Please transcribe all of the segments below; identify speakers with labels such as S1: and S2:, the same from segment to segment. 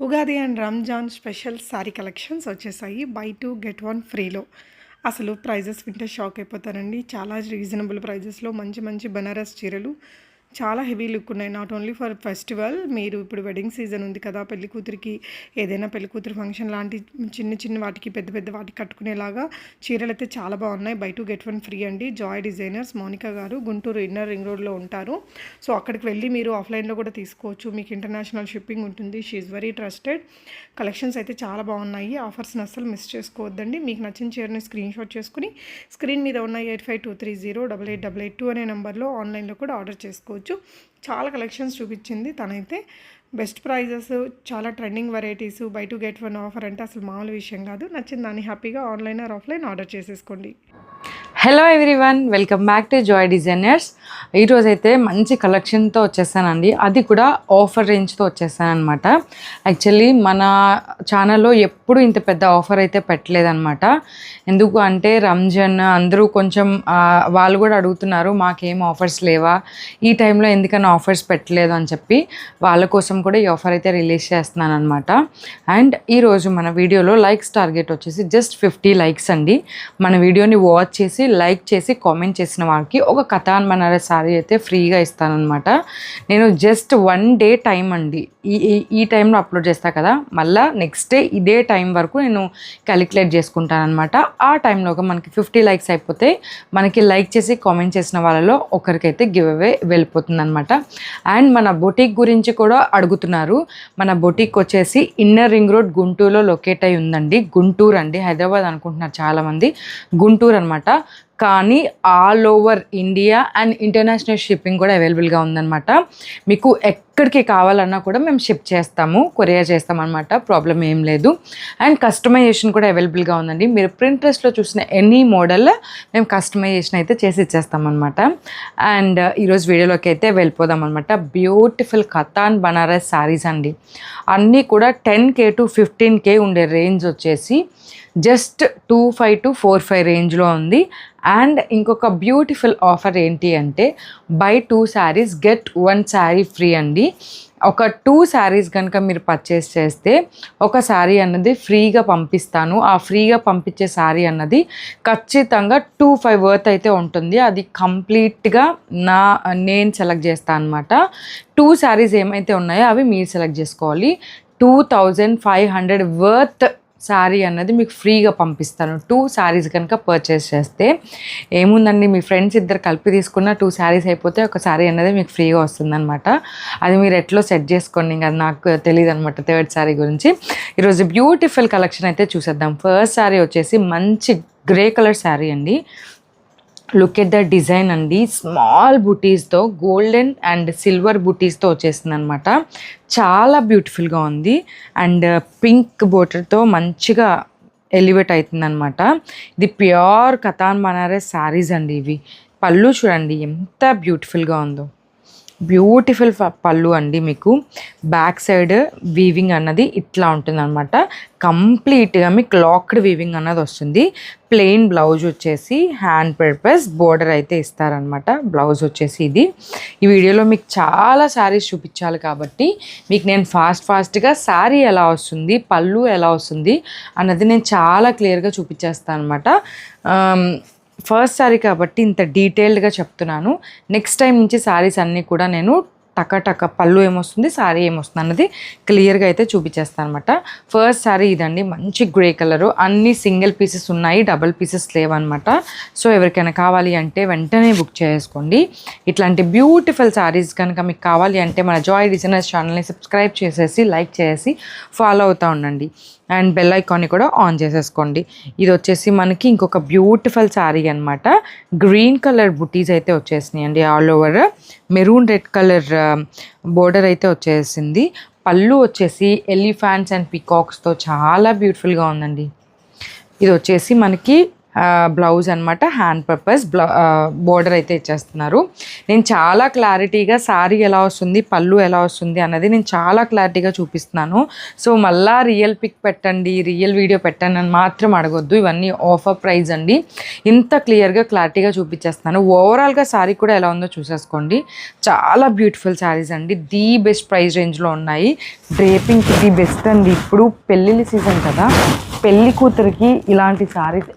S1: Ugadi and Ramzan special sari collections వచ్చేసాయి. Buy two get one ఫ్రీలో. అసలు prices వింటే షాక్ అయిపోతారండి చాలా రీజనబుల్ ప్రైజెస్లో మంచి మంచి బనారస్ చీరలు చాలా హెవీ లుక్ ఉన్నాయి నాట్ ఓన్లీ ఫర్ ఫెస్టివల్ మీరు ఇప్పుడు వెడ్డింగ్ సీజన్ ఉంది కదా పెళ్ళి కూతురికి ఏదైనా పెళ్ళి కూతురు ఫంక్షన్ లాంటి చిన్న చిన్న వాటికి పెద్ద పెద్ద వాటికి కట్టుకునేలాగా చీరలు అయితే చాలా బాగున్నాయి. Buy two get one free అండి. జాయ్ డిజైనర్స్ మోనికా గారు గుంటూరు ఇన్నర్ రింగ్ రోడ్లో ఉంటారు. సో అక్కడికి వెళ్ళి మీరు ఆఫ్లైన్లో కూడా తీసుకోవచ్చు. మీకు ఇంటర్నేషనల్ షిప్పింగ్ ఉంటుంది. షీఈ్ వెరీ ట్రస్టెడ్. కలెక్షన్స్ అయితే చాలా బాగున్నాయి. ఆఫర్స్ని అస్సలు మిస్ చేసుకోవద్దండి. మీకు నచ్చిన చీరని స్క్రీన్ షాట్ చేసుకుని స్క్రీన్ మీద ఉన్న eight five two three zero double eight double eight two అనే నెంబర్లో ఆన్లైన్లో కూడా ఆర్డర్ చేసుకోవచ్చు. చాలా కలెక్షన్స్ చూపించింది తనైతే. బెస్ట్ ప్రైజెస్ చాలా trending varieties buy two get one offer అంటే అసలు మామూలు విషయం కాదు. నచ్చింది దాన్ని హ్యాపీగా ఆన్లైన్ ఆర్ ఆఫ్లైన్ ఆర్డర్ చేసేసుకోండి.
S2: Hello everyone welcome back to Joy Designers ఈరోజు అయితే మంచి కలెక్షన్తో వచ్చేసానండి. అది కూడా ఆఫర్ రేంజ్తో వచ్చేసానమాట యాక్చువల్లీ మన ఛానల్లో ఎప్పుడు ఇంత పెద్ద ఆఫర్ అయితే పెట్టలేదన్నమాట. ఎందుకు అంటే రంజాన్ అందరూ కొంచెం వాళ్ళు కూడా అడుగుతున్నారు మాకేం ఆఫర్స్ లేవా? ఈ టైంలో ఎందుకన్నా ఆఫర్స్ పెట్టలేదు? అని చెప్పి. వాళ్ళ కోసం కూడా ఈ ఆఫర్ అయితే రిలీజ్ చేస్తున్నాను అనమాట అండ్ ఈరోజు మన వీడియోలో లైక్స్ టార్గెట్ వచ్చేసి జస్ట్ ఫిఫ్టీ లైక్స్ అండి. మన వీడియోని వాచ్ చేసి లైక్ చేసి కామెంట్ చేసిన వాళ్ళకి ఒక కథాన్ బనారస్ సారీ అయితే ఫ్రీగా ఇస్తానమాట నేను జస్ట్ వన్ డే టైం అండి. ఈ ఈ- టైంలో అప్లోడ్ చేస్తా కదా మళ్ళీ నెక్స్ట్ డే ఇదే టైం వరకు నేను క్యాలిక్యులేట్ చేసుకుంటానమాట ఆ టైంలో మనకి ఫిఫ్టీ లైక్స్ అయిపోతే మనకి లైక్ చేసి కామెంట్ చేసిన వాళ్ళలో ఒకరికైతే గివ్ అవే వెళ్ళిపోతుంది అనమాట అండ్ మన బొటిక్ గురించి కూడా అడుగుతున్నారు. మన బొటిక్ వచ్చేసి ఇన్నర్ రింగ్ రోడ్ గుంటూరులో లొకేట్ అయి ఉందండి. గుంటూరు అండి హైదరాబాద్ అనుకుంటున్నారు చాలామంది. గుంటూరు అనమాట కానీ all over India and international shipping కూడా అవైలబుల్గా ఉందన్నమాట. మీకు ఎక్కడికి కావాలన్నా కూడా మేము షిప్ చేస్తాము కొరియర్ చేస్తామన్నమాట ప్రాబ్లం ఏం లేదు. అండ్ కస్టమైజేషన్ కూడా అవైలబుల్గా ఉందండి. మీరు ప్రింట్రెస్ట్లో చూసిన ఎనీ మోడల్ మేము కస్టమైజేషన్ అయితే చేసి ఇచ్చేస్తామన్నమాట. అండ్ ఈరోజు వీడియోలోకి అయితే వెళ్ళిపోదాం అనమాట బ్యూటిఫుల్ కథాన్ బనారస్ శారీస్ అండి. అన్నీ కూడా ten K to fifteen K ఉండే రేంజ్ వచ్చేసి just two five to four five రేంజ్లో ఉంది. అండ్ ఇంకొక బ్యూటిఫుల్ ఆఫర్ ఏంటి అంటే buy two saris get one sari free అండి. ఒక టూ శారీస్ కనుక మీరు పర్చేస్ చేస్తే ఒక శారీ అన్నది ఫ్రీగా పంపిస్తాను. ఆ ఫ్రీగా పంపించే శారీ అన్నది ఖచ్చితంగా టూ ఫైవ్ వర్త్ అయితే ఉంటుంది. అది కంప్లీట్గా నా నేను సెలెక్ట్ చేస్తాను అనమాట టూ శారీస్ ఏమైతే ఉన్నాయో అవి మీరు సెలెక్ట్ చేసుకోవాలి. Two thousand five hundred worth sari అన్నది మీకు ఫ్రీగా పంపిస్తాను. టూ శారీస్ కనుక పర్చేస్ చేస్తే ఏముందండి? మీ ఫ్రెండ్స్ ఇద్దరు కలిపి తీసుకున్న టూ శారీస్ అయిపోతే ఒక శారీ అన్నది మీకు ఫ్రీగా వస్తుందన్నమాట. అది మీరు ఎట్లో సెట్ చేసుకోండి. ఇంకా నాకు తెలియదు అనమాట థర్డ్ శారీ గురించి. ఈరోజు బ్యూటిఫుల్ కలెక్షన్ అయితే చూసేద్దాం. ఫస్ట్ శారీ వచ్చేసి మంచి గ్రే కలర్ శారీ అండి. లుక్ ఎట్ ద డిజైన్ అండి. స్మాల్ బుటీస్తో గోల్డెన్ అండ్ సిల్వర్ బుటీస్తో వచ్చేసింది అనమాట చాలా బ్యూటిఫుల్గా ఉంది. అండ్ పింక్ బోటర్తో మంచిగా ఎలివేట్ అవుతుంది అనమాట ఇది ప్యూర్ కథాన్ బనారస్ శారీస్ అండి ఇవి. పళ్ళు చూడండి ఎంత బ్యూటిఫుల్గా ఉందో. బ్యూటిఫుల్ పళ్ళు అండి మీకు. బ్యాక్ సైడ్ వీవింగ్ అన్నది ఇట్లా ఉంటుంది అనమాట కంప్లీట్గా మీకు లాక్డ్ వీవింగ్ అన్నది వస్తుంది. ప్లెయిన్ బ్లౌజ్ వచ్చేసి హ్యాండ్ పర్పస్ బోర్డర్ అయితే ఇస్తారనమాట బ్లౌజ్ వచ్చేసి ఇది. ఈ వీడియోలో మీకు చాలా శారీస్ చూపించాలి కాబట్టి మీకు నేను ఫాస్ట్ ఫాస్ట్గా శారీ ఎలా వస్తుంది పళ్ళు ఎలా వస్తుంది అన్నది నేను చాలా క్లియర్గా చూపించేస్తాను అనమాట ఫస్ట్ శారీ కాబట్టి ఇంత డీటెయిల్డ్గా చెప్తున్నాను. నెక్స్ట్ టైం నుంచి శారీస్ అన్నీ కూడా నేను టక టక పళ్ళు ఏమొస్తుంది శారీ ఏమొస్తుంది అన్నది క్లియర్గా అయితే చూపించేస్తాను అనమాట ఫస్ట్ శారీ ఇదండి మంచి గ్రే కలరు అన్ని సింగిల్ పీసెస్ ఉన్నాయి డబల్ పీసెస్ లేవన్నమాట. సో ఎవరికైనా కావాలి అంటే వెంటనే బుక్ చేసుకోండి. ఇట్లాంటి బ్యూటిఫుల్ శారీస్ కనుక మీకు కావాలి అంటే మన జాయ్ డిజైనర్స్ ఛానల్ని సబ్స్క్రైబ్ చేసేసి లైక్ చేసి ఫాలో అవుతూ ఉండండి. అండ్ బెల్ ఐకాన్ని కూడా ఆన్ చేసేసుకోండి. ఇది వచ్చేసి మనకి ఇంకొక బ్యూటిఫుల్ శారీ అనమాట గ్రీన్ కలర్ బుటీస్ అయితే వచ్చేసినాయి అండి all over. Maroon red colour border అయితే వచ్చేసింది. పళ్ళు వచ్చేసి ఎలిఫాంట్స్ అండ్ పికాక్స్తో చాలా బ్యూటిఫుల్గా ఉందండి. ఇది వచ్చేసి మనకి బ్లౌజ్ అనమాట హ్యాండ్ పర్పస్ బ్లౌ బోర్డర్ అయితే ఇచ్చేస్తున్నారు. నేను చాలా క్లారిటీగా శారీ ఎలా వస్తుంది పళ్ళు ఎలా వస్తుంది అన్నది నేను చాలా క్లారిటీగా చూపిస్తున్నాను. సో మళ్ళా రియల్ పిక్ పెట్టండి రియల్ వీడియో పెట్టండి అని మాత్రం అడగొద్దు. ఇవన్నీ ఆఫర్ ప్రైస్ అండి. ఇంత క్లియర్గా క్లారిటీగా చూపించేస్తున్నాను. ఓవరాల్గా శారీ కూడా ఎలా ఉందో చూసేసుకోండి. చాలా బ్యూటిఫుల్ శారీస్ అండి. ది బెస్ట్ ప్రైస్ రేంజ్లో ఉన్నాయి. డ్రేపింగ్కి ది బెస్ట్ అండి. ఇప్పుడు పెళ్ళిళ్ళ సీజన్ కదా. పెళ్ళి కూతురికి ఇలాంటి శారీస్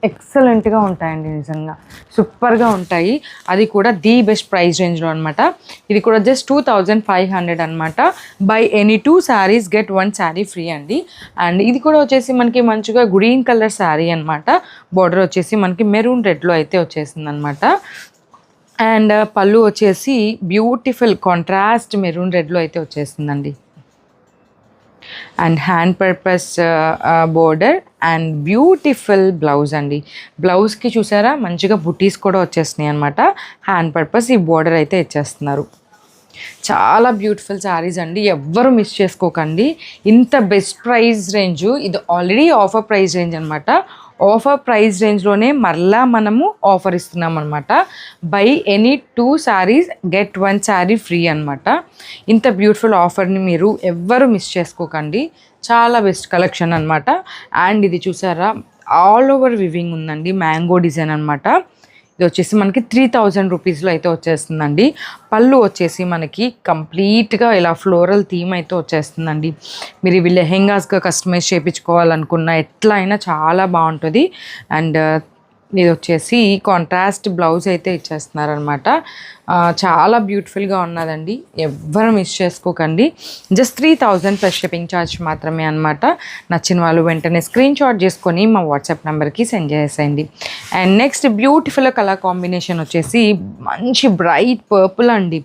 S2: ఎక్సలెంట్గా ఉంటాయండి నిజంగా. సూపర్గా ఉంటాయి. అది కూడా ది బెస్ట్ ప్రైస్ రేంజ్లో అనమాట ఇది కూడా just two thousand five hundred అనమాట buy any two saris get one sari free అండి. అండ్ ఇది కూడా వచ్చేసి మనకి మంచిగా గ్రీన్ కలర్ శారీ అనమాట బార్డర్ వచ్చేసి మనకి మెరూన్ రెడ్లో అయితే వచ్చేసింది అనమాట అండ్ పళ్ళు వచ్చేసి బ్యూటిఫుల్ కాంట్రాస్ట్ మెరూన్ రెడ్లో అయితే వచ్చేసిందండి. And hand purpose border and beautiful blouse అండి. బ్లౌజ్కి చూసారా? మంచిగా బుటీస్ కూడా వచ్చేస్తున్నాయి అనమాట హ్యాండ్ పర్పస్ ఈ బోర్డర్ అయితే ఇచ్చేస్తున్నారు. చాలా బ్యూటిఫుల్ శారీస్ అండి. ఎవ్వరు మిస్ చేసుకోకండి. ఇంత బెస్ట్ ప్రైస్ రేంజ్. ఇది ఆల్రెడీ ఆఫర్ ప్రైస్ రేంజ్ అనమాట ఆఫర్ ప్రైస్ రేంజ్లోనే మరలా మనము ఆఫర్ ఇస్తున్నాం అనమాట buy any two saris get one sari free అనమాట ఇంత బ్యూటిఫుల్ ఆఫర్ని మీరు ఎవ్వరు మిస్ చేసుకోకండి. చాలా బెస్ట్ కలెక్షన్ అనమాట అండ్ ఇది చూసారా? ఆల్ ఓవర్ వివింగ్ ఉందండి. మ్యాంగో డిజైన్ అనమాట ఇది వచ్చేసి మనకి త్రీ థౌజండ్ రూపీస్లో అయితే వచ్చేస్తుందండి. పళ్ళు వచ్చేసి మనకి కంప్లీట్గా ఇలా ఫ్లోరల్ థీమ్ అయితే వచ్చేస్తుందండి. మీరు ఇవి లెహెంగాస్గా కస్టమైజ్ చేయించుకోవాలనుకున్న ఎట్లా అయినా చాలా బాగుంటుంది. అండ్ ఇది వచ్చేసి కాంట్రాస్ట్ బ్లౌజ్ అయితే ఇచ్చేస్తున్నారనమాట చాలా బ్యూటిఫుల్గా ఉన్నదండి. ఎవ్వరు మిస్ చేసుకోకండి. Just three thousand plus shipping charge మాత్రమే అనమాట నచ్చిన వాళ్ళు వెంటనే స్క్రీన్ షాట్ చేసుకొని మా వాట్సాప్ నెంబర్కి సెండ్ చేసేయండి. And next beautiful colour combination వచ్చేసి మంచి బ్రైట్ పర్పుల్ అండి.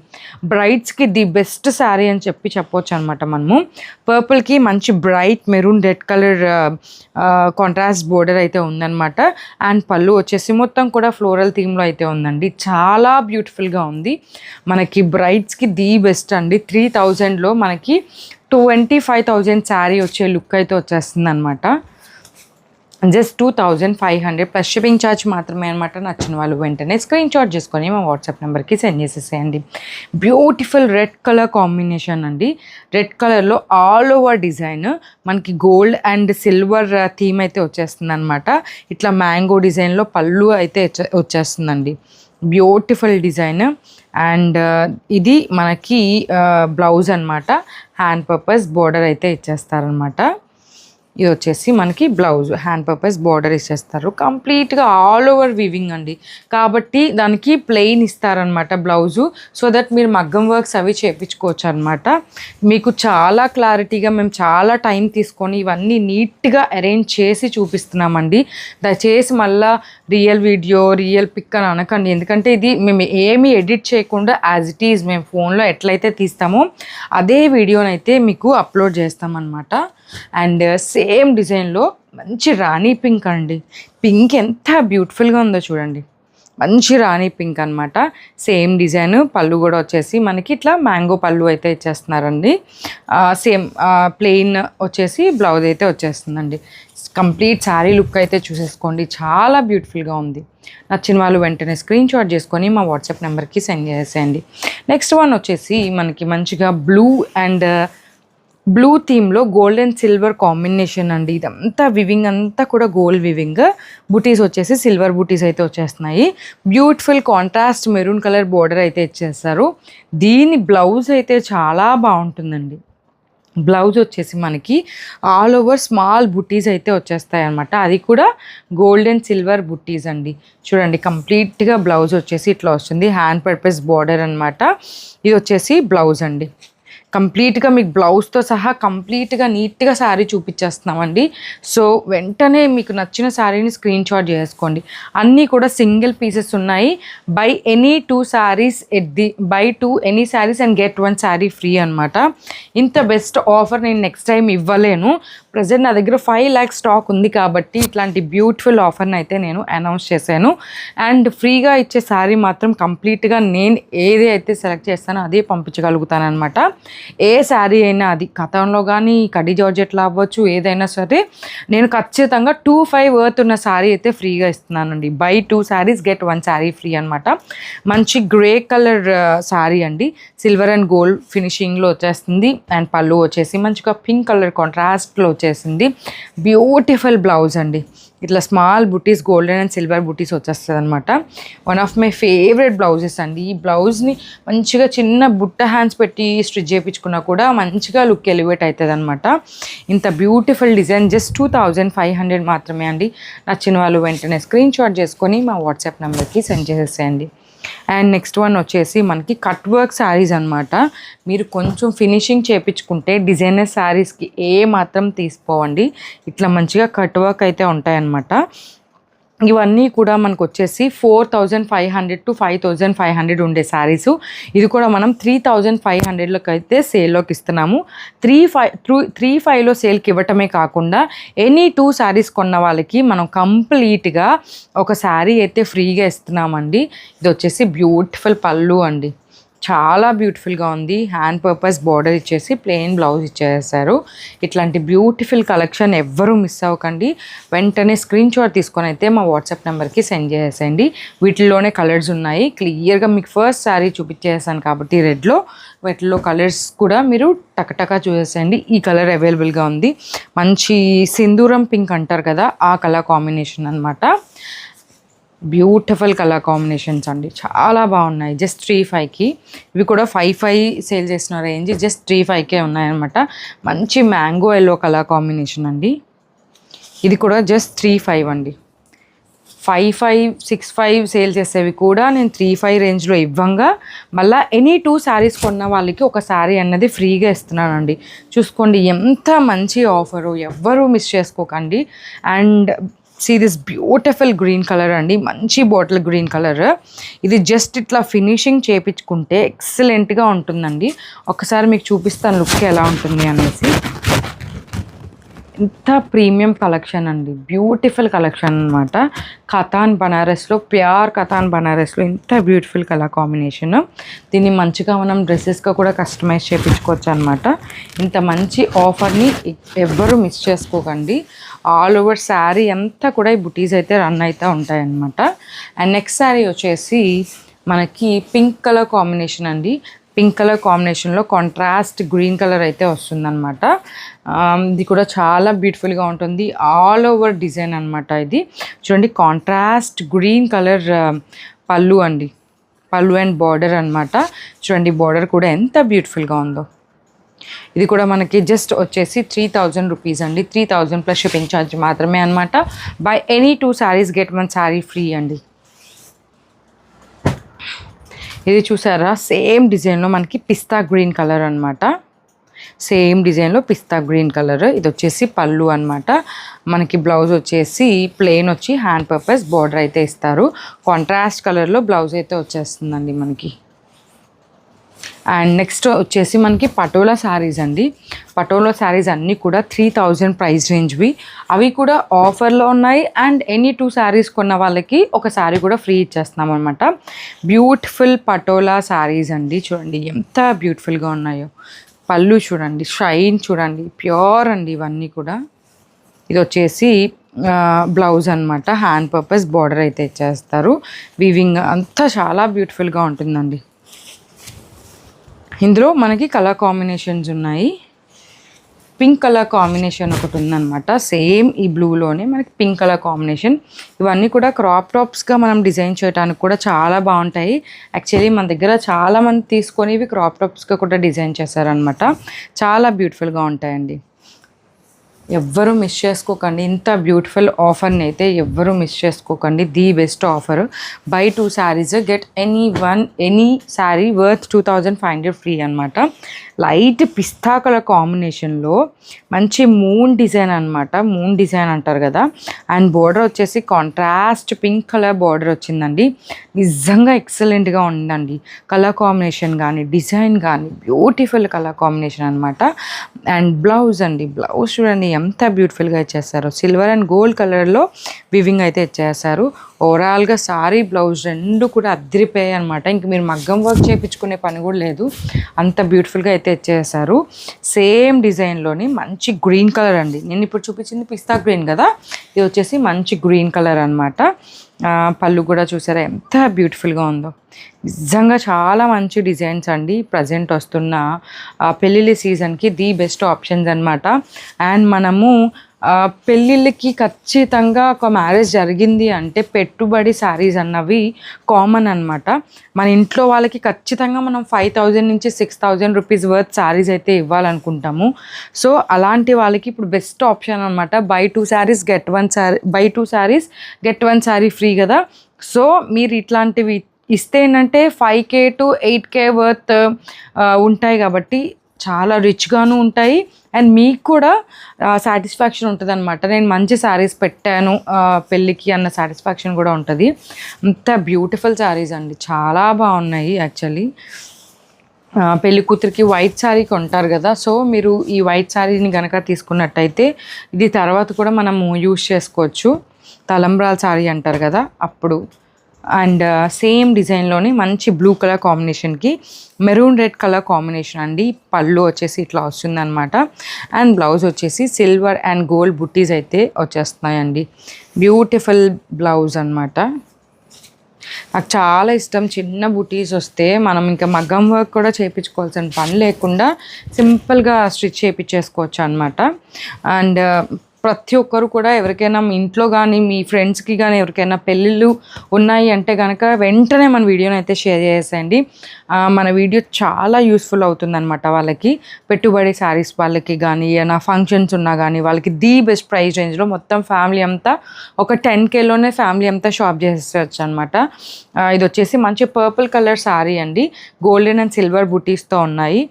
S2: బ్రైట్స్కి ది బెస్ట్ శారీ అని చెప్పి చెప్పొచ్చు అనమాట మనము. పర్పుల్కి మంచి bright maroon red colour contrast border అయితే ఉందన్నమాట. అండ్ పళ్ళు వచ్చేసి మొత్తం కూడా ఫ్లోరల్ థీమ్లో అయితే ఉందండి. చాలా బ్యూటిఫుల్గా ఉంది. మనకి బ్రైట్స్కి ది బెస్ట్ అండి. త్రీ థౌజండ్లో మనకి ట్వంటీ ఫైవ్ థౌజండ్ శారీ వచ్చే లుక్ అయితే వచ్చేస్తుంది అనమాట just two thousand five hundred plus shipping charge మాత్రమే అనమాట నచ్చిన వాళ్ళు వెంటనే స్క్రీన్ షాట్ చేసుకొని మా వాట్సాప్ నెంబర్కి సెండ్ చేసేసేయండి. బ్యూటిఫుల్ రెడ్ కలర్ కాంబినేషన్ అండి. రెడ్ కలర్లో ఆల్ ఓవర్ డిజైన్ మనకి గోల్డ్ అండ్ సిల్వర్ థీమ్ అయితే వచ్చేస్తుంది అనమాట ఇట్లా మ్యాంగో డిజైన్లో పళ్ళు అయితే వచ్చే- వచ్చేస్తుందండి. Beautiful design. అండ్ ఇది మనకి బ్లౌజ్ అన్నమాట. హ్యాండ్ పర్పస్ బోర్డర్ అయితే ఇచ్చేస్తారనమాట ఇది వచ్చేసి మనకి బ్లౌజ్ హ్యాండ్ పర్పస్ బార్డర్ ఇచ్చేస్తారు. కంప్లీట్గా ఆల్ ఓవర్ వీవింగ్ అండి. కాబట్టి దానికి ప్లెయిన్ ఇస్తారనమాట బ్లౌజు. సో దట్ మీరు మగ్గం వర్క్స్ అవి చేయించుకోవచ్చు అనమాట మీకు చాలా క్లారిటీగా మేము చాలా టైం తీసుకొని ఇవన్నీ నీట్గా అరేంజ్ చేసి చూపిస్తున్నామండి. దయచేసి మళ్ళా రియల్ వీడియో రియల్ పిక్ అని అనకండి. ఎందుకంటే ఇది మేము ఏమీ ఎడిట్ చేయకుండా యాజ్ ఇట్ ఈజ్ మేము ఫోన్లో ఎట్లయితే తీస్తామో అదే వీడియోనైతే మీకు అప్లోడ్ చేస్తామన్నమాట. అండ్ సేమ్ uh, డిజైన్లో మంచి రాణి పింక్ అండి. పింక్ ఎంత బ్యూటిఫుల్గా ఉందో చూడండి. మంచి రాణి పింక్ అనమాట సేమ్ డిజైన్ పళ్ళు కూడా వచ్చేసి మనకి ఇట్లా మ్యాంగో పళ్ళు అయితే ఇచ్చేస్తున్నారండి. సేమ్ ప్లెయిన్ వచ్చేసి బ్లౌజ్ అయితే వచ్చేస్తుందండి. కంప్లీట్ శారీ లుక్ అయితే చూసేసుకోండి. చాలా బ్యూటిఫుల్గా ఉంది. నచ్చిన వాళ్ళు వెంటనే స్క్రీన్ షాట్ చేసుకొని మా వాట్సాప్ నెంబర్కి సెండ్ చేసేయండి. నెక్స్ట్ వన్ వచ్చేసి మనకి మంచిగా బ్లూ అండ్ బ్లూ థీమ్లో గోల్డ్ అండ్ సిల్వర్ కాంబినేషన్ అండి. ఇదంతా వివింగ్ అంతా కూడా గోల్డ్ వివింగ్ బుటీస్ వచ్చేసి సిల్వర్ బుటీస్ అయితే వచ్చేస్తున్నాయి. Beautiful contrast maroon colour border అయితే ఇచ్చేస్తారు. దీని బ్లౌజ్ అయితే చాలా బాగుంటుందండి. బ్లౌజ్ వచ్చేసి మనకి ఆల్ ఓవర్ స్మాల్ బుట్టీస్ అయితే వచ్చేస్తాయి అనమాట అది కూడా గోల్డ్ అండ్ సిల్వర్ బుట్టీస్ అండి. చూడండి కంప్లీట్గా బ్లౌజ్ వచ్చేసి ఇట్లా వస్తుంది. హ్యాండ్ పర్పస్ బార్డర్ అనమాట ఇది వచ్చేసి బ్లౌజ్ అండి. కంప్లీట్గా మీకు బ్లౌజ్తో సహా కంప్లీట్గా నీట్గా శారీ చూపించేస్తున్నామండి. సో వెంటనే మీకు నచ్చిన శారీని స్క్రీన్ షాట్ చేసుకోండి. అన్నీ కూడా సింగిల్ పీసెస్ ఉన్నాయి. Buy any two saris at the buy two any saris and get one sari free అనమాట ఇంత బెస్ట్ ఆఫర్ నేను నెక్స్ట్ టైం ఇవ్వలేను. ప్రజెంట్ నా దగ్గర ఫైవ్ ల్యాక్స్ స్టాక్ ఉంది కాబట్టి ఇట్లాంటి బ్యూటిఫుల్ ఆఫర్ని అయితే నేను అనౌన్స్ చేశాను. అండ్ ఫ్రీగా ఇచ్చే శారీ మాత్రం కంప్లీట్గా నేను ఏది అయితే సెలెక్ట్ చేస్తానో అదే పంపించగలుగుతాను అనమాట ఏ శారీ అయినా అది కథంలో కానీ కడి జార్జెట్లు అవ్వచ్చు ఏదైనా సరే నేను ఖచ్చితంగా టూ ఫైవ్ వర్త్ ఉన్న శారీ అయితే ఫ్రీగా ఇస్తున్నానండి. Buy two saris get one sari free అనమాట మంచి గ్రే కలర్ శారీ అండి. సిల్వర్ అండ్ గోల్డ్ ఫినిషింగ్లో వచ్చేస్తుంది. అండ్ పళ్ళు వచ్చేసి మంచిగా పింక్ కలర్ కాంట్రాస్ట్లో వచ్చేసింది. బ్యూటిఫుల్ బ్లౌజ్ అండి. ఇట్లా small buttis golden and silver బుటీస్ వచ్చేస్తుంది అనమాట one of my favourite blouses అండి. ఈ బ్లౌజ్ని మంచిగా చిన్న బుట్ట హ్యాండ్స్ పెట్టి స్టిచ్ చేయించుకున్నా కూడా మంచిగా లుక్ ఎలివేట్ అవుతుంది అనమాట ఇంత beautiful design just two thousand five hundred మాత్రమే అండి. నచ్చిన వాళ్ళు వెంటనే స్క్రీన్ షాట్ చేసుకొని మా వాట్సాప్ నెంబర్కి సెండ్ చేసేసేయండి అండ్ నెక్స్ట్ వన్ వచ్చేసి మనకి కట్ వర్క్ శారీస్ అనమాట మీరు కొంచెం ఫినిషింగ్ చేయించుకుంటే డిజైనర్ శారీస్కి ఏ మాత్రం తీసుకోవండి. ఇట్లా మంచిగా కట్ వర్క్ అయితే ఉంటాయన్నమాట. ఇవన్నీ కూడా మనకు వచ్చేసి four thousand five hundred to five thousand five hundred ఉండే శారీస్ ఇది కూడా మనం త్రీ థౌజండ్ ఫైవ్ హండ్రెడ్లోకి అయితే సేల్లోకి ఇస్తున్నాము త్రీ ఫైవ్ త్రూ త్రీ ఫైవ్లో సేల్కి ఇవ్వటమే కాకుండా ఎనీ టూ శారీస్ కొన్న వాళ్ళకి మనం కంప్లీట్గా ఒక శారీ అయితే ఫ్రీగా ఇస్తున్నామండి. ఇది వచ్చేసి బ్యూటిఫుల్ పళ్ళు అండి. చాలా బ్యూటిఫుల్గా ఉంది. హ్యాండ్ పర్పస్ బార్డర్ ఇచ్చేసి ప్లెయిన్ బ్లౌజ్ ఇచ్చేసారు. ఇట్లాంటి బ్యూటిఫుల్ కలెక్షన్ ఎవ్వరూ మిస్ అవ్వకండి. వెంటనే స్క్రీన్ షాట్ తీసుకొని అయితే మా వాట్సాప్ నెంబర్కి సెండ్ చేసేయండి. వీటిల్లోనే కలర్స్ ఉన్నాయి. క్లియర్గా మీకు ఫస్ట్ శారీ చూపించేసాను కాబట్టి రెడ్లో. వీటిలో కలర్స్ కూడా మీరు టకటకా చూసేసేయండి. ఈ కలర్ అవైలబుల్గా ఉంది. మంచి సింధూరం పింక్ అంటారు కదా ఆ కలర్ కాంబినేషన్ అనమాట బ్యూటిఫుల్ కలర్ కాంబినేషన్స్ అండి. చాలా బాగున్నాయి. జస్ట్ త్రీ ఫైవ్కి ఇవి కూడా ఫైవ్ ఫైవ్ సేల్ చేసిన రేంజ్ జస్ట్ త్రీ ఫైవ్కే ఉన్నాయన్నమాట. మంచి మ్యాంగో ఎల్లో కలర్ కాంబినేషన్ అండి. ఇది కూడా జస్ట్ త్రీ ఫైవ్ అండి. Five five six five sale చేసేవి కూడా నేను త్రీ ఫైవ్ రేంజ్లో ఇవ్వంగా. మళ్ళీ ఎనీ టూ శారీస్ కొన్న వాళ్ళకి ఒక శారీ అన్నది ఫ్రీగా ఇస్తున్నానండి. చూసుకోండి ఎంత మంచి ఆఫరు ఎవ్వరూ మిస్ చేసుకోకండి. And see this beautiful green colour అండి. మంచి బాటిల్ గ్రీన్ కలర్ ఇది జస్ట్ ఇట్లా ఫినిషింగ్ చేపించుకుంటే ఎక్సలెంట్గా ఉంటుందండి. ఒకసారి మీకు చూపిస్తాను లుక్ ఎలా ఉంటుంది అనేసి. ఎంత ప్రీమియం కలెక్షన్ అండి. బ్యూటిఫుల్ కలెక్షన్ అనమాట కథాన్ బనారస్లో ప్యూర్ కథాన్ బనారస్లో ఇంత బ్యూటిఫుల్ కలర్ కాంబినేషన్ దీన్ని మంచిగా మనం డ్రెస్సెస్గా కూడా కస్టమైజ్ చేయించుకోవచ్చు అనమాట ఇంత మంచి ఆఫర్ని ఎవ్వరూ మిస్ చేసుకోకండి. ఆల్ ఓవర్ శారీ అంతా కూడా ఈ బుటీస్ అయితే రన్ అవుతూ ఉంటాయన్నమాట. అండ్ నెక్స్ట్ శారీ వచ్చేసి మనకి పింక్ కలర్ కాంబినేషన్ అండి. పింక్ కలర్ కాంబినేషన్లో కాంట్రాస్ట్ గ్రీన్ కలర్ అయితే వస్తుందన్నమాట. ఇది కూడా చాలా బ్యూటిఫుల్గా ఉంటుంది. ఆల్ ఓవర్ డిజైన్ అనమాట ఇది. చూడండి కాంట్రాస్ట్ గ్రీన్ కలర్ పళ్ళు అండి. పళ్ళు అండ్ బార్డర్ అన్నమాట. చూడండి బార్డర్ కూడా ఎంత బ్యూటిఫుల్గా ఉందో. ఇది కూడా మనకి జస్ట్ వచ్చేసి త్రీ థౌజండ్ రూపీస్ అండి. Three thousand plus shipping charge మాత్రమే అనమాట buy any two saris get one sari free అండి. ఇది చూసారా? సేమ్ డిజైన్లో మనకి పిస్తా గ్రీన్ కలర్ అనమాట సేమ్ డిజైన్లో పిస్తా గ్రీన్ కలర్ ఇది వచ్చేసి పళ్ళు అనమాట మనకి బ్లౌజ్ వచ్చేసి ప్లెయిన్ వచ్చి హ్యాండ్ పర్పస్ బార్డర్ అయితే ఇస్తారు. కాంట్రాస్ట్ కలర్లో బ్లౌజ్ అయితే వచ్చేస్తుందండి మనకి. అండ్ నెక్స్ట్ వచ్చేసి మనకి పటోలా శారీస్ అండి. పటోలా శారీస్ అన్నీ కూడా త్రీ థౌజండ్ ప్రైస్ రేంజ్వి అవి కూడా ఆఫర్లో ఉన్నాయి అండ్ ఎనీ టూ శారీస్ కొన్న వాళ్ళకి ఒక శారీ కూడా ఫ్రీ ఇచ్చేస్తున్నాం అనమాట బ్యూటిఫుల్ పటోలా శారీస్ అండి. చూడండి ఎంత బ్యూటిఫుల్గా ఉన్నాయో. పళ్ళు చూడండి షైన్ చూడండి ప్యూర్ అండి ఇవన్నీ కూడా. ఇది వచ్చేసి బ్లౌజ్ అనమాట హ్యాండ్ పర్పస్ బార్డర్ అయితే ఇచ్చేస్తారు. వీవింగ్ అంతా చాలా బ్యూటిఫుల్గా ఉంటుందండి. ఇందులో మనకి కలర్ కాంబినేషన్స్ ఉన్నాయి. పింక్ కలర్ కాంబినేషన్ ఒకటి ఉందన్నమాట. సేమ్ ఈ బ్లూలోనే మనకి పింక్ కలర్ కాంబినేషన్. ఇవన్నీ కూడా క్రాప్ టాప్స్గా మనం డిజైన్ చేయడానికి కూడా చాలా బాగుంటాయి. యాక్చువల్లీ మన దగ్గర చాలా మంది తీసుకొని ఇవి క్రాప్ టాప్స్గా కూడా డిజైన్ చేశారనమాట చాలా బ్యూటిఫుల్గా ఉంటాయండి. ఎవ్వరూ మిస్ చేసుకోకండి. ఇంత బ్యూటిఫుల్ ఆఫర్ని అయితే ఎవ్వరూ మిస్ చేసుకోకండి. The best offer buy two saris get any one any sari worth two thousand five hundred free అనమాట లైట్ పిస్తా కలర్ కాంబినేషన్లో మంచి మూన్ డిజైన్ అనమాట మూన్ డిజైన్ అంటారు కదా. అండ్ బోర్డర్ వచ్చేసి కాంట్రాస్ట్ పింక్ కలర్ బార్డర్ వచ్చిందండి. నిజంగా ఎక్సలెంట్గా ఉందండి. కలర్ కాంబినేషన్ కానీ డిజైన్ కానీ బ్యూటిఫుల్ కలర్ కాంబినేషన్ అనమాట అండ్ బ్లౌజ్ అండి. బ్లౌజ్ చూడండి ఎంత బ్యూటిఫుల్గా ఇచ్చేస్తారు. సిల్వర్ అండ్ గోల్డ్ కలర్లో వివింగ్ అయితే ఇచ్చేస్తారు. ఓవరాల్గా సారీ బ్లౌజ్ రెండు కూడా అద్దరిపోయాయి అనమాట ఇంక మీరు మగ్గం వర్క్ చేయించుకునే పని కూడా లేదు. అంత బ్యూటిఫుల్గా అయితే ఇచ్చేసారు సేమ్ డిజైన్లోని మంచి గ్రీన్ కలర్ అండి. నేను ఇప్పుడు చూపించింది పిస్తా గ్రీన్ కదా? ఇది వచ్చేసి మంచి గ్రీన్ కలర్ అనమాట పళ్ళు కూడా చూసారా? ఎంత బ్యూటిఫుల్గా ఉందో. నిజంగా చాలా మంచి డిజైన్స్ అండి. ప్రజెంట్ వస్తున్న పెళ్ళిళ్ళ సీజన్కి ది బెస్ట్ ఆప్షన్స్ అనమాట అండ్ మనము పెళ్ళిళ్ళకి ఖచ్చితంగా ఒక మ్యారేజ్ జరిగింది అంటే పెట్టుబడి శారీస్ అన్నవి కామన్ అనమాట మన ఇంట్లో వాళ్ళకి ఖచ్చితంగా మనం ఫైవ్ థౌజండ్ నుంచి six thousand rupees worth saris అయితే ఇవ్వాలనుకుంటాము. సో అలాంటి వాళ్ళకి ఇప్పుడు బెస్ట్ ఆప్షన్ అనమాట buy two saris get one sari buy two saris get one sari free కదా. సో మీరు ఇట్లాంటివి ఇస్తే ఏంటంటే five K to eight K worth ఉంటాయి కాబట్టి చాలా రిచ్గాను ఉంటాయి. అండ్ మీకు కూడా సాటిస్ఫాక్షన్ ఉంటుంది అనమాట నేను మంచి శారీస్ పెట్టాను పెళ్ళికి అన్న సాటిస్ఫాక్షన్ కూడా ఉంటుంది. అంత బ్యూటిఫుల్ శారీస్ అండి. చాలా బాగున్నాయి యాక్చువల్లీ పెళ్ళి కూతురికి వైట్ శారీ కొంటారు కదా. సో మీరు ఈ వైట్ శారీని కనుక తీసుకున్నట్టయితే ఇది తర్వాత కూడా మనము యూస్ చేసుకోవచ్చు. తలంబ్రాల శారీ అంటారు కదా అప్పుడు. అండ్ సేమ్ డిజైన్లోని మంచి బ్లూ కలర్ కాంబినేషన్కి మెరూన్ రెడ్ కలర్ కాంబినేషన్ అండి. పళ్ళు వచ్చేసి ఇట్లా వస్తుందన్నమాట. అండ్ బ్లౌజ్ వచ్చేసి సిల్వర్ అండ్ గోల్డ్ బుట్టీస్ అయితే వచ్చేస్తున్నాయండి. బ్యూటిఫుల్ బ్లౌజ్ అనమాట నాకు చాలా ఇష్టం చిన్న బుటీస్ వస్తే మనం ఇంకా మగ్గం వర్క్ కూడా చేయించుకోవాల్సిన పని లేకుండా సింపుల్గా స్టిచ్ చేయించేసుకోవచ్చు అనమాట అండ్ ప్రతి ఒక్కరు కూడా ఎవరికైనా మీ ఇంట్లో కానీ మీ ఫ్రెండ్స్కి కానీ ఎవరికైనా పెళ్ళిళ్ళు ఉన్నాయి అంటే కనుక వెంటనే మన వీడియోని అయితే షేర్ చేసేయండి. మన వీడియో చాలా యూస్ఫుల్ అవుతుందన్నమాట వాళ్ళకి. పెట్టుబడి శారీస్ వాళ్ళకి కానీ ఏమైనా ఫంక్షన్స్ ఉన్నా కానీ వాళ్ళకి ది బెస్ట్ ప్రైస్ రేంజ్లో మొత్తం ఫ్యామిలీ అంతా ఒక టెన్ కేలోనే ఫ్యామిలీ అంతా షాప్ చేసేయచ్చు అనమాట ఇది వచ్చేసి మంచి పర్పుల్ కలర్ శారీ అండి. గోల్డెన్ అండ్ సిల్వర్ బుటీస్తో ఉన్నాయి.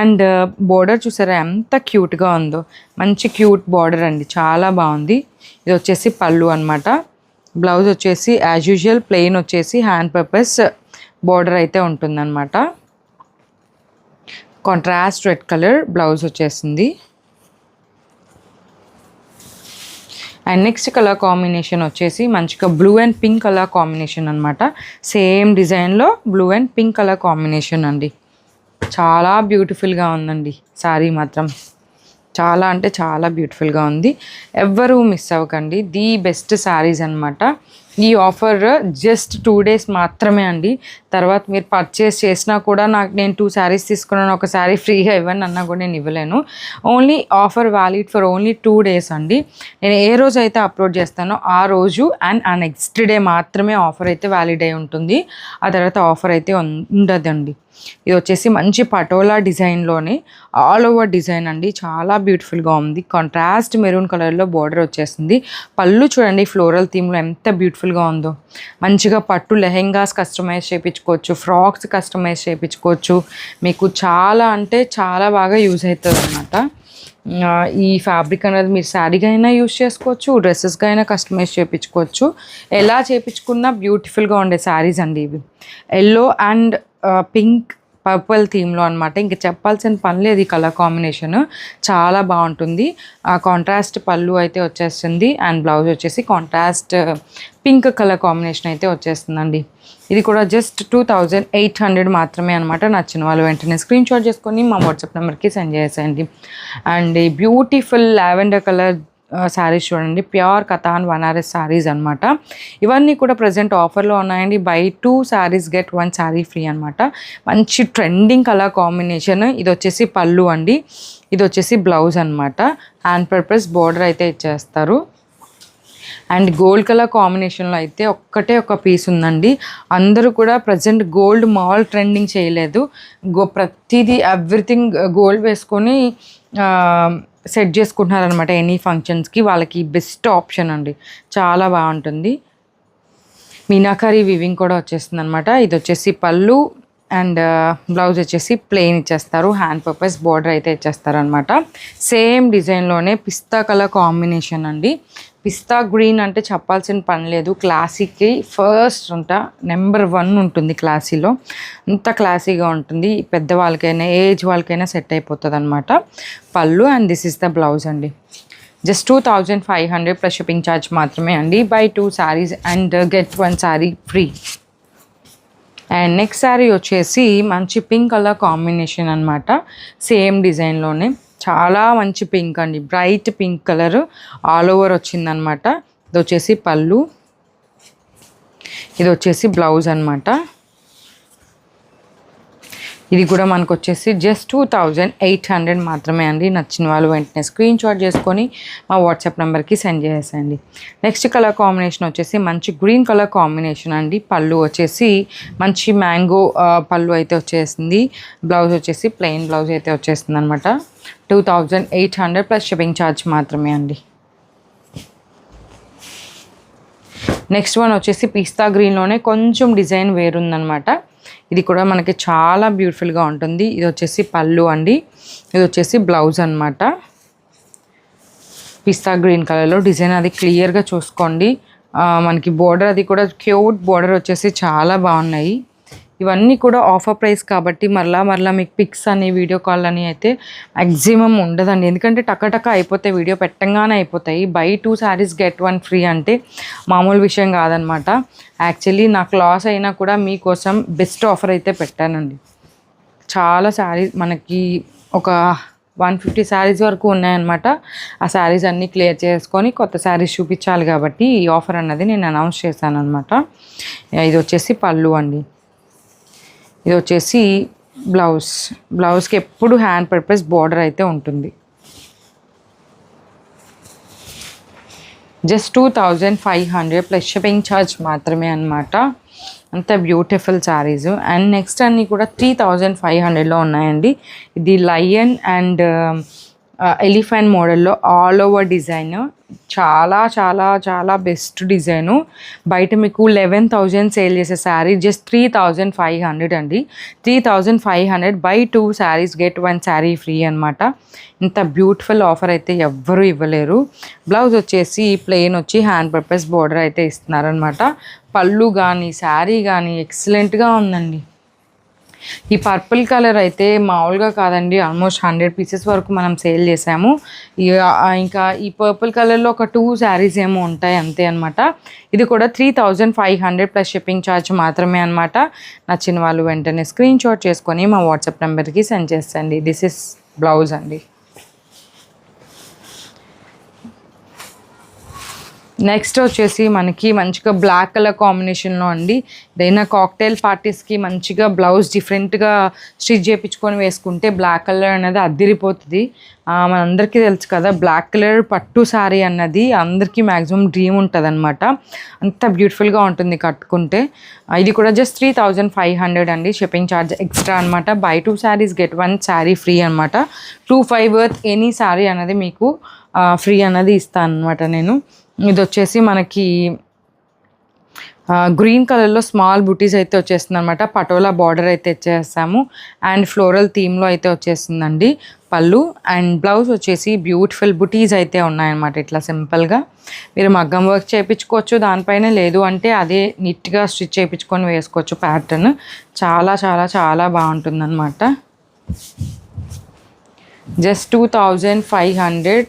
S2: అండ్ బోర్డర్ చూసారా? ఎంత క్యూట్గా ఉందో. మంచి క్యూట్ బార్డర్ అండి. చాలా బాగుంది. ఇది వచ్చేసి పళ్ళు అనమాట బ్లౌజ్ వచ్చేసి యాజ్ యూజువల్ ప్లెయిన్ వచ్చేసి హ్యాండ్ పర్పస్ బార్డర్ అయితే ఉంటుందన్నమాట. కాంట్రాస్ట్ రెడ్ కలర్ బ్లౌజ్ వచ్చేసింది. అండ్ నెక్స్ట్ కలర్ కాంబినేషన్ వచ్చేసి మంచిగా blue and pink colour combination అనమాట సేమ్ డిజైన్లో blue and pink colour combination అండి. చాలా బ్యూటిఫుల్గా ఉందండి. శారీ మాత్రం చాలా అంటే చాలా బ్యూటిఫుల్గా ఉంది. ఎవ్వరూ మిస్ అవ్వకండి. ది బెస్ట్ శారీస్ అనమాట ఈ ఆఫర్ జస్ట్ టూ డేస్ మాత్రమే అండి. తర్వాత మీరు పర్చేస్ చేసినా కూడా నాకు నేను టూ శారీస్ తీసుకున్నాను ఒక శారీ ఫ్రీగా ఇవ్వండి అన్నా కూడా నేను ఇవ్వలేను. Only offer valid for only two days అండి. నేను ఏ రోజు అయితే అప్లోడ్ చేస్తానో ఆ రోజు అండ్ ఆ నెక్స్ట్ డే మాత్రమే ఆఫర్ అయితే వ్యాలిడ్ అయి ఉంటుంది. ఆ తర్వాత ఆఫర్ అయితే ఉండదండి. ఇది వచ్చేసి మంచి పటోలా డిజైన్లోనే ఆల్ ఓవర్ డిజైన్ అండి. చాలా బ్యూటిఫుల్గా ఉంది. కాంట్రాస్ట్ మెరూన్ కలర్లో బార్డర్ వచ్చేసింది. పళ్ళు చూడండి ఫ్లోరల్ థీమ్లో ఎంత బ్యూటిఫుల్గా ఉందో. మంచిగా పట్టు లెహెంగాస్ కస్టమైజ్ చేయించుకోవచ్చు ఫ్రాక్స్ కస్టమైజ్ చేయించుకోవచ్చు. మీకు చాలా అంటే చాలా బాగా యూజ్ అవుతుంది అనమాట ఈ ఫ్యాబ్రిక్ అనేది మీరు శారీగా అయినా యూజ్ చేసుకోవచ్చు డ్రెస్సెస్గా అయినా కస్టమైజ్ చేయించుకోవచ్చు. ఎలా చేయించుకున్నా బ్యూటిఫుల్గా ఉండే శారీస్ అండి ఇవి. ఎల్లో అండ్ పింక్ పర్పుల్ థీమ్లో అనమాట ఇంకా చెప్పాల్సిన పని లేదు ఈ కలర్ కాంబినేషన్. చాలా బాగుంటుంది. ఆ కాంట్రాస్ట్ పళ్ళు అయితే వచ్చేస్తుంది అండ్ బ్లౌజ్ వచ్చేసి కాంట్రాస్ట్ పింక్ కలర్ కాంబినేషన్ అయితే వచ్చేస్తుందండి. ఇది కూడా just two thousand eight hundred మాత్రమే అనమాట నచ్చిన వాళ్ళు వెంటనే స్క్రీన్ షాట్ చేసుకొని మా వాట్సాప్ నెంబర్కి సెండ్ చేసేయండి. And beautiful lavender colour saris చూడండి. ప్యూర్ కథాన్ వనారస్ శారీస్ అనమాట ఇవన్నీ కూడా ప్రజెంట్ ఆఫర్లో ఉన్నాయండి. Buy two saris get one sari free అనమాట మంచి ట్రెండింగ్ కలర్ కాంబినేషన్ ఇది వచ్చేసి పళ్ళు అండి. ఇది వచ్చేసి బ్లౌజ్ అనమాట హ్యాండ్ పర్పస్ బోర్డర్ అయితే ఇచ్చేస్తారు. అండ్ గోల్డ్ కలర్ కాంబినేషన్లో అయితే ఒక్కటే ఒక పీస్ ఉందండి. అందరూ కూడా ప్రజెంట్ గోల్డ్ మాల్ ట్రెండింగ్ చేయలేదు. గో ప్రతిదీ ఎవ్రీథింగ్ గోల్డ్ వేసుకొని సెట్ చేసుకుంటున్నారు అనమాట ఎనీ ఫంక్షన్స్కి వాళ్ళకి బెస్ట్ ఆప్షన్ అండి. చాలా బాగుంటుంది. మీనాకరీ వివింగ్ కూడా వచ్చేస్తుంది అనమాట ఇది వచ్చేసి పళ్ళు అండ్ బ్లౌజ్ వచ్చేసి ప్లెయిన్ ఇచ్చేస్తారు. హ్యాండ్ పర్పస్ బార్డర్ అయితే ఇచ్చేస్తారు అనమాట సేమ్ డిజైన్లోనే పిస్తా కలర్ కాంబినేషన్ అండి. పిస్తా గ్రీన్ అంటే చెప్పాల్సిన పని లేదు. క్లాసీకి ఫస్ట్ ఉంట నెంబర్ వన్ ఉంటుంది క్లాసీలో. అంత క్లాసీగా ఉంటుంది. పెద్దవాళ్ళకైనా ఏజ్ వాళ్ళకైనా సెట్ అయిపోతుంది అనమాట పళ్ళు and this is the blouse అండి. Just two thousand five hundred plus shipping charge మాత్రమే అండి. Buy two saris and get one sari free. And next sari వచ్చేసి మంచి పింక్ కలర్ కాంబినేషన్ అనమాట సేమ్ డిజైన్లోనే. చాలా మంచి పింక్ అండి. Bright pink colour all over వచ్చిందనమాట. ఇది వచ్చేసి పళ్ళు. ఇది వచ్చేసి బ్లౌజ్ అనమాట ఇది కూడా మనకు వచ్చేసి just two thousand eight hundred మాత్రమే అండి. నచ్చిన వాళ్ళు వెంటనే స్క్రీన్ షాట్ చేసుకొని మా వాట్సాప్ నెంబర్కి సెండ్ చేసేయండి. నెక్స్ట్ కలర్ కాంబినేషన్ వచ్చేసి మంచి గ్రీన్ కలర్ కాంబినేషన్ అండి. పళ్ళు వచ్చేసి మంచి మ్యాంగో పళ్ళు అయితే వచ్చేసింది. బ్లౌజ్ వచ్చేసి ప్లెయిన్ బ్లౌజ్ అయితే వచ్చేసింది అనమాట two thousand eight hundred plus shipping charge మాత్రమే అండి. నెక్స్ట్ వన్ వచ్చేసి పిస్తా గ్రీన్లోనే కొంచెం డిజైన్ వేరుందనమాట. ఇది కూడా మనకి చాలా బ్యూటిఫుల్గా ఉంటుంది. ఇది వచ్చేసి పళ్ళు అండి. ఇది వచ్చేసి బ్లౌజ్ అనమాట పిస్తా గ్రీన్ కలర్లో డిజైన్ అది క్లియర్గా చూసుకోండి. మనకి బోర్డర్ అది కూడా క్యూట్ బోర్డర్ వచ్చేసి చాలా బాగున్నాయి. ఇవన్నీ కూడా ఆఫర్ ప్రైస్ కాబట్టి మరలా మరలా మీకు పిక్స్ అని వీడియో కాల్ అని అయితే మ్యాక్సిమం ఉండదండి. ఎందుకంటే టక్క అయిపోతాయి వీడియో పెట్టంగానే అయిపోతాయి. Buy two saris get one free అంటే మామూలు విషయం కాదనమాట. యాక్చువల్లీ నాకు లాస్ అయినా కూడా మీకోసం బెస్ట్ ఆఫర్ అయితే పెట్టానండి. చాలా శారీస్ మనకి ఒక వన్ ఫిఫ్టీ శారీస్ వరకు ఉన్నాయన్నమాట. ఆ శారీస్ అన్నీ క్లియర్ చేసుకొని కొత్త శారీస్ చూపించాలి కాబట్టి ఈ ఆఫర్ అన్నది నేను అనౌన్స్ చేశాను అనమాట ఇది వచ్చేసి పళ్ళు అండి. ఇది వచ్చేసి బ్లౌజ్. బ్లౌజ్కి ఎప్పుడు హ్యాండ్ పర్పస్ బార్డర్ అయితే ఉంటుంది. Just two thousand five hundred plus shipping charge మాత్రమే అనమాట అంత బ్యూటిఫుల్ శారీస్. అండ్ నెక్స్ట్ అన్నీ కూడా త్రీ థౌజండ్ ఫైవ్ హండ్రెడ్లో ఉన్నాయండి. ఇది లయన్ అండ్ ఎలిఫెంట్ మోడల్లో ఆల్ ఓవర్ డిజైన్. చాలా చాలా చాలా బెస్ట్ డిజైను. బయట మీకు లెవెన్ థౌజండ్ సేల్ చేసే sari just three thousand five hundred అండి. Three thousand five hundred buy two saris get one sari free అనమాట ఇంత బ్యూటిఫుల్ ఆఫర్ అయితే ఎవ్వరూ ఇవ్వలేరు. బ్లౌజ్ వచ్చేసి ప్లెయిన్ వచ్చి హ్యాండ్ పర్పస్ బోర్డర్ అయితే ఇస్తున్నారనమాట పళ్ళు కానీ శారీ కానీ ఎక్సలెంట్గా ఉందండి. ఈ పర్పుల్ కలర్ అయితే మామూలుగా కాదండి. ఆల్మోస్ట్ హండ్రెడ్ పీసెస్ వరకు మనం సేల్ చేసాము ఇంకా ఈ పర్పుల్ కలర్లో ఒక టూ శారీస్ ఏమో ఉంటాయి అంతే అనమాట ఇది కూడా three thousand five hundred plus shipping charge మాత్రమే అనమాట నచ్చిన వాళ్ళు వెంటనే స్క్రీన్ షాట్ చేసుకొని మా వాట్సాప్ నెంబర్కి సెండ్ చేస్తండి. దిస్ ఇస్ బ్లౌజ్ అండి. నెక్స్ట్ వచ్చేసి మనకి మంచిగా బ్లాక్ కలర్ కాంబినేషన్లో అండి. ఏదైనా కాక్టైల్ పార్టీస్కి మంచిగా బ్లౌజ్ డిఫరెంట్గా స్టిచ్ చేయించుకొని వేసుకుంటే బ్లాక్ కలర్ అనేది అద్దిరిపోతుంది మనందరికీ తెలుసు కదా బ్లాక్ కలర్ పట్టు శారీ అన్నది అందరికీ మ్యాక్సిమం డ్రీమ్ ఉంటుంది అనమాట అంత బ్యూటిఫుల్గా ఉంటుంది కట్టుకుంటే. ఇది కూడా just three thousand five hundred అండి. షిప్పింగ్ ఛార్జ్ ఎక్స్ట్రా అనమాట buy two saris get one sari free అనమాట two five worth any sari అనేది మీకు ఫ్రీ అన్నది ఇస్తాను అనమాట నేను. ఇది వచ్చేసి మనకి గ్రీన్ కలర్లో స్మాల్ బుటీస్ అయితే వచ్చేస్తుంది అనమాట పటోలా బార్డర్ అయితే ఇచ్చేస్తాము అండ్ ఫ్లోరల్ థీమ్లో అయితే వచ్చేస్తుందండి పళ్ళు. అండ్ బ్లౌజ్ వచ్చేసి బ్యూటిఫుల్ బుటీస్ అయితే ఉన్నాయన్నమాట ఇట్లా సింపుల్గా. మీరు మగ్గం వర్క్ చేయించుకోవచ్చు దానిపైన లేదు అంటే అదే నీట్గా స్టిచ్ చేయించుకొని వేసుకోవచ్చు ప్యాటర్న్. చాలా చాలా చాలా బాగుంటుందన్నమాట. Just two thousand five hundred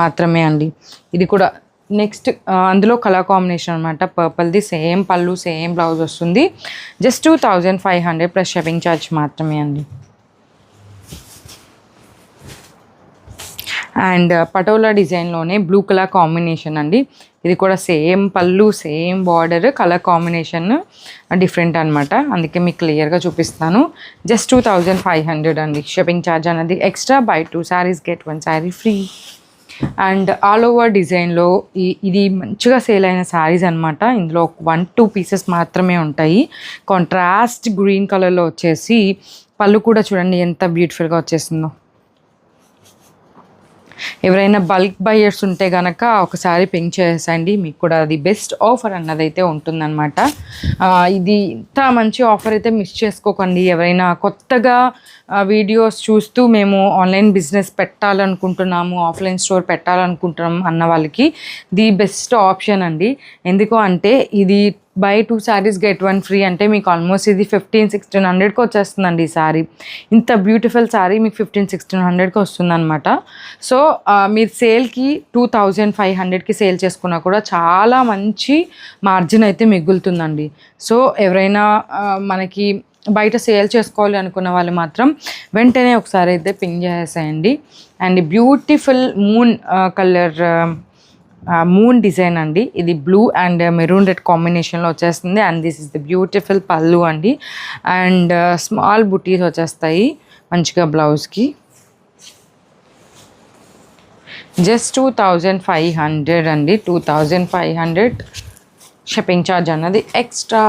S2: మాత్రమే అండి. ఇది కూడా నెక్స్ట్ అందులో కలర్ కాంబినేషన్ అనమాట పర్పుల్ది సేమ్ పళ్ళు సేమ్ బ్లౌజ్ వస్తుంది. Just two thousand five hundred plus shipping charge మాత్రమే అండి. అండ్ పటోలా డిజైన్లోనే బ్లూ కలర్ కాంబినేషన్ అండి. ఇది కూడా సేమ్ పళ్ళు same border colour combination different అనమాట అందుకే మీకు క్లియర్గా చూపిస్తాను. Just two thousand five hundred అండి షిప్పింగ్ ఛార్జ్ అనేది extra buy two saris get one sari free. And all over డిజైన్లో ఇది మంచిగా సేల్ అయిన శారీస్ అనమాట ఇందులో వన్ టూ పీసెస్ మాత్రమే ఉంటాయి. కాంట్రాస్ట్ గ్రీన్ కలర్లో వచ్చేసి పళ్ళు కూడా చూడండి ఎంత బ్యూటిఫుల్గా వచ్చేసిందో ఎవరైనా బల్క్ బయర్స్ ఉంటే కనుక ఒకసారి పింక్ చేసేయండి. మీకు కూడా అది బెస్ట్ ఆఫర్ అన్నది అయితే ఉంటుందన్నమాట ఇది ఇంత మంచి ఆఫర్ అయితే మిస్ చేసుకోకండి. ఎవరైనా కొత్తగా వీడియోస్ చూస్తూ మేము ఆన్లైన్ బిజినెస్ పెట్టాలనుకుంటున్నాము ఆఫ్లైన్ స్టోర్ పెట్టాలనుకుంటున్నాం అన్న వాళ్ళకి ది బెస్ట్ ఆప్షన్ అండి. ఎందుకు అంటే ఇది buy two saris get one free అంటే మీకు ఆల్మోస్ట్ ఇది ఫిఫ్టీన్ సిక్స్టీన్ హండ్రెడ్కి వచ్చేస్తుందండి ఈ శారీ ఇంత బ్యూటిఫుల్ శారీ మీకు ఫిఫ్టీన్ సిక్స్టీన్ హండ్రెడ్కి వస్తుందన్నమాట. సో మీరు సేల్కి టూ థౌజండ్ ఫైవ్ హండ్రెడ్కి సేల్ చేసుకున్నా కూడా చాలా మంచి మార్జిన్ అయితే మిగులుతుందండి. సో ఎవరైనా మనకి బయట సేల్ చేసుకోవాలి అనుకున్న వాళ్ళు మాత్రం వెంటనే ఒకసారి అయితే పింగ్ చేసేయండి. And beautiful moon colour moon design అండి. ఇది బ్లూ అండ్ మెరూన్ రెడ్ కాంబినేషన్లో వచ్చేస్తుంది. And this is the beautiful పళ్ళు అండి. అండ్ స్మాల్ బుటీస్ వచ్చేస్తాయి మంచిగా బ్లౌజ్కి. Just two thousand five hundred అండి. Two thousand five hundred shipping charge అన్నది ఎక్స్ట్రా.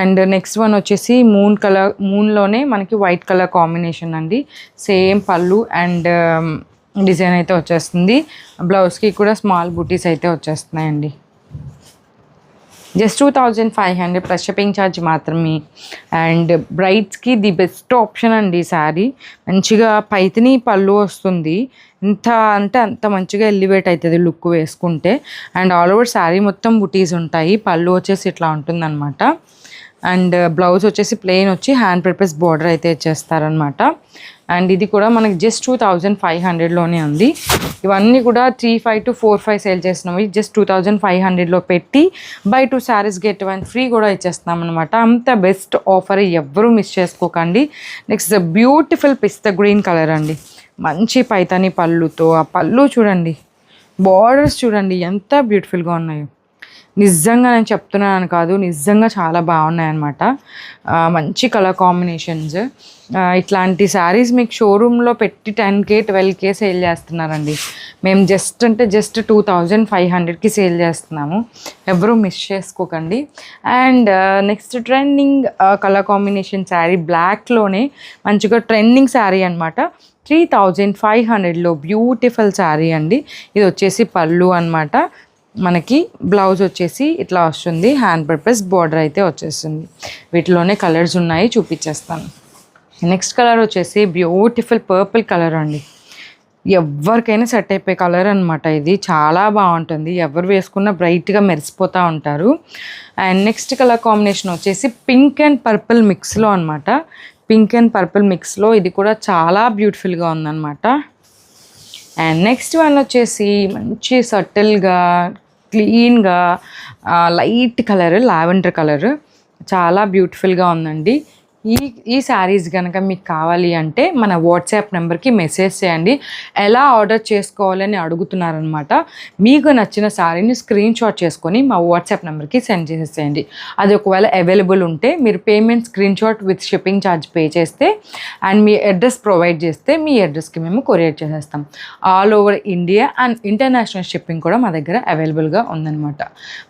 S2: అండ్ నెక్స్ట్ వన్ వచ్చేసి మూన్ కలర్ మూన్లోనే మనకి వైట్ కలర్ కాంబినేషన్ అండి. సేమ్ పళ్ళు అండ్ um, డిజైన్ అయితే వచ్చేస్తుంది. బ్లౌజ్కి కూడా స్మాల్ బుటీస్ అయితే వచ్చేస్తున్నాయండి. Just two thousand five hundred plus shipping charge మాత్రమే. అండ్ బ్రైడ్స్కి ది బెస్ట్ ఆప్షన్ అండి శారీ. మంచిగా పైతిని పళ్ళు వస్తుంది. ఇంత అంటే అంత మంచిగా ఎలివేట్ అవుతుంది లుక్ వేసుకుంటే. అండ్ ఆల్ ఓవర్ శారీ మొత్తం బుటీస్ ఉంటాయి. పళ్ళు వచ్చేసి ఇట్లా ఉంటుందన్నమాట. అండ్ బ్లౌజ్ వచ్చేసి ప్లెయిన్ వచ్చి హ్యాండ్ పర్పస్ బార్డర్ అయితే ఇచ్చేస్తారనమాట అండ్ ఇది కూడా మనకి జస్ట్ టూ థౌజండ్ ఫైవ్ హండ్రెడ్లోనే ఉంది. ఇవన్నీ కూడా three five to four five sale చేసినవి జస్ట్ టూ థౌజండ్ ఫైవ్ హండ్రెడ్లో పెట్టి buy two saris get one free కూడా ఇచ్చేస్తున్నాం అనమాట అంత బెస్ట్ ఆఫర్ ఎవ్వరూ మిస్ చేసుకోకండి. నెక్స్ట్ బ్యూటిఫుల్ పిస్తా గ్రీన్ కలర్ అండి. మంచి పైతాని పళ్ళుతో ఆ పళ్ళు చూడండి బార్డర్స్ చూడండి ఎంత బ్యూటిఫుల్గా ఉన్నాయో. నిజంగా నేను చెప్తున్నాను కాదు నిజంగా చాలా బాగున్నాయి అనమాట మంచి కలర్ కాంబినేషన్స్ ఇట్లాంటి శారీస్ మీకు షోరూంలో పెట్టి ten K twelve K sale చేస్తున్నారండి. మేము జస్ట్ అంటే జస్ట్ టూ థౌజండ్ ఫైవ్ హండ్రెడ్కి సేల్ చేస్తున్నాము. ఎవరూ మిస్ చేసుకోకండి. And next trending colour combination sari బ్లాక్లోనే మంచిగా ట్రెండింగ్ శారీ అనమాట త్రీ థౌజండ్ ఫైవ్ హండ్రెడ్లో బ్యూటిఫుల్ శారీ అండి. ఇది వచ్చేసి పళ్ళు అనమాట మనకి బ్లౌజ్ వచ్చేసి ఇట్లా వస్తుంది. హ్యాండ్ పర్పస్ బార్డర్ అయితే వచ్చేస్తుంది. వీటిలోనే కలర్స్ ఉన్నాయి చూపించేస్తాను నెక్స్ట్ కలర్ వచ్చేసి బ్యూటిఫుల్ పర్పుల్ కలర్ అండి. ఎవరికైనా సెట్ అయిపోయే కలర్ అనమాట ఇది. చాలా బాగుంటుంది. ఎవరు వేసుకున్నా బ్రైట్గా మెరిసిపోతూ ఉంటారు. అండ్ నెక్స్ట్ కలర్ కాంబినేషన్ వచ్చేసి పింక్ అండ్ పర్పుల్ మిక్స్లో అనమాట పింక్ అండ్ పర్పుల్ మిక్స్లో ఇది కూడా చాలా బ్యూటిఫుల్గా ఉందన్నమాట. అండ్ నెక్స్ట్ వన్ వచ్చేసి మంచి సటిల్గా క్లీన్గా లైట్ కలర్ లావెండర్ కలర్. చాలా బ్యూటిఫుల్గా ఉందండి. ఈ ఈ శారీస్ కనుక మీకు కావాలి అంటే మన వాట్సాప్ నెంబర్కి మెసేజ్ చేయండి. ఎలా ఆర్డర్ చేసుకోవాలని అడుగుతున్నారనమాట మీకు నచ్చిన శారీని స్క్రీన్ షాట్ చేసుకొని మా వాట్సాప్ నెంబర్కి సెండ్ చేసేసేయండి. అది ఒకవేళ అవైలబుల్ ఉంటే మీరు payment screenshot with shipping charge pay చేస్తే అండ్ మీ అడ్రస్ ప్రొవైడ్ చేస్తే మీ అడ్రస్కి మేము కొరియర్ చేసేస్తాం. All over India and international shipping కూడా మా దగ్గర అవైలబుల్గా ఉందన్నమాట.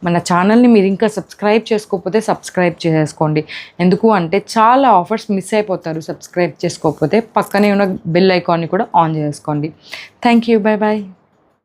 S2: మన ఛానల్ని మీరు ఇంకా సబ్స్క్రైబ్ చేసుకోకపోతే సబ్స్క్రైబ్ చేసేసుకోండి. ఎందుకు అంటే చాలా చాలా ఆఫర్స్ మిస్ అయిపోతారు సబ్స్క్రైబ్ చేసుకోకపోతే పక్కనే ఉన్న బెల్ ఐకాన్ని కూడా ఆన్ చేసుకోండి. Thank you bye bye